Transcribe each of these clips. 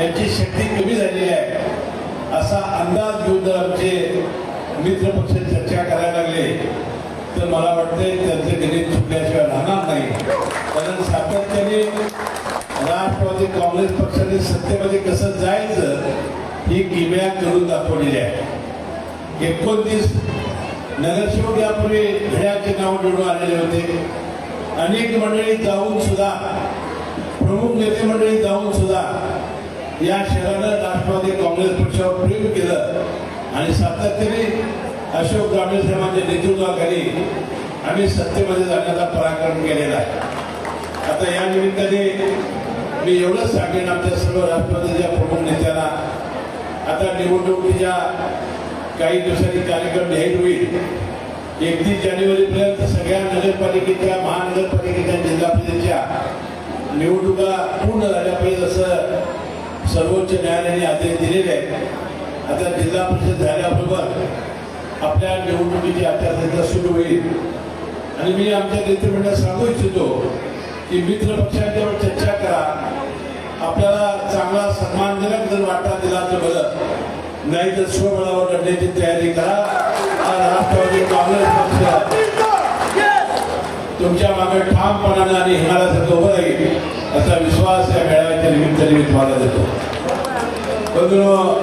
यांची शक्ती कमी झालेली आहे. असा अंदाज घेऊन जर आमचे मित्र पक्ष चर्चा करायला लागले तर मला वाटतंय त्यांचे गणित चुकल्याशिवाय राहणार नाही. कारण सातत्याने राष्ट्रवादी काँग्रेस पक्षाने सत्तेमध्ये कसं जायचं ही किमया करून दाखवलेली आहे. एकोणतीस नगरसेवक यापूर्वी घड्याचे नाव निवडून आलेले होते. अनेक मंडळी जाऊन सुद्धा प्रमुख नेते मंडळी जाऊन सुद्धा या शहरानं राष्ट्रवादी काँग्रेस पक्षावर प्रेम केलं आणि सातत्याने अशोक ग्रामीण साहेबांच्या नेतृत्वाखाली आम्ही सत्तेमध्ये जाण्याचा पराक्रम केलेला आहे. आता या निमित्ताने मी एवढंच सांगेन आमच्या सर्व राष्ट्रवादीच्या प्रमुख नेत्यांना आता निवडणुकीच्या काही दिवसांनी कार्यक्रम जाहीर होईल. एकतीस जानेवारीपर्यंत सगळ्या नगरपालिकेच्या महानगरपालिकेच्या जिल्हा परिषदेच्या निवडणुका पूर्ण झाल्या पाहिजे असं सर्वोच्च न्यायालयाने आदेश दिलेले आहेत. आता जिल्हा परिषद झाल्याबरोबर आपल्या निवडणुकीची आचारसंहिता सुरू होईल. आणि मी आमच्या नेतृमंडळात सांगू इच्छितो की मित्र पक्षांच्यावर चर्चा करा. आपल्याला चांगला सन्मानजनक जर वाटा दिला तर बरं. नाही तर स्वबळावर लढण्याची तयारी करा. राष्ट्रवादी काँग्रेस पक्ष. तुमच्या मागे ठामपणाने आणि हिमालयासारखं उभं राहील. असा विश्वास या निमित्ताने मी तुम्हाला देतो. बंधूंनो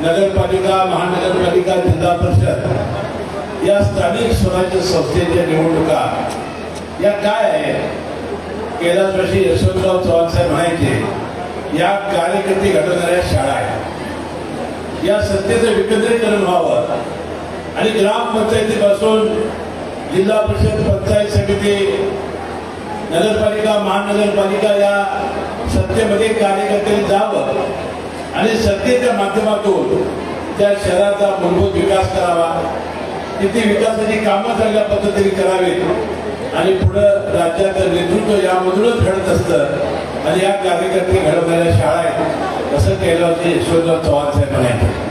नगरपालिका महानगरपालिका जिल्हा परिषद या स्थानिक स्वराज्य संस्थेच्या निवडणुका या काय आहे कैलासवासी यशवंतराव चव्हाण साहेब म्हणायचे या कार्यकर्ते घडवणाऱ्या शाळा आहेत. या सत्तेचं विकेंद्रीकरण व्हावं. आणि ग्रामपंचायतीपासून जिल्हा परिषद पंचायत समिती नगरपालिका महानगरपालिका सत्तेमध्ये कार्यकर्त्यांनी जावं आणि सत्तेच्या माध्यमातून त्या शहराचा मूलभूत विकास करावा. तिथे विकासाची कामं चांगल्या पद्धतीने करावीत आणि पुढं राज्याचं नेतृत्व यामधूनच घडत असतं. आणि या कार्यकर्ते घडवणाऱ्या शाळा आहेत असं केलं होते यशवंतराव चव्हाण साहेब म्हणायचे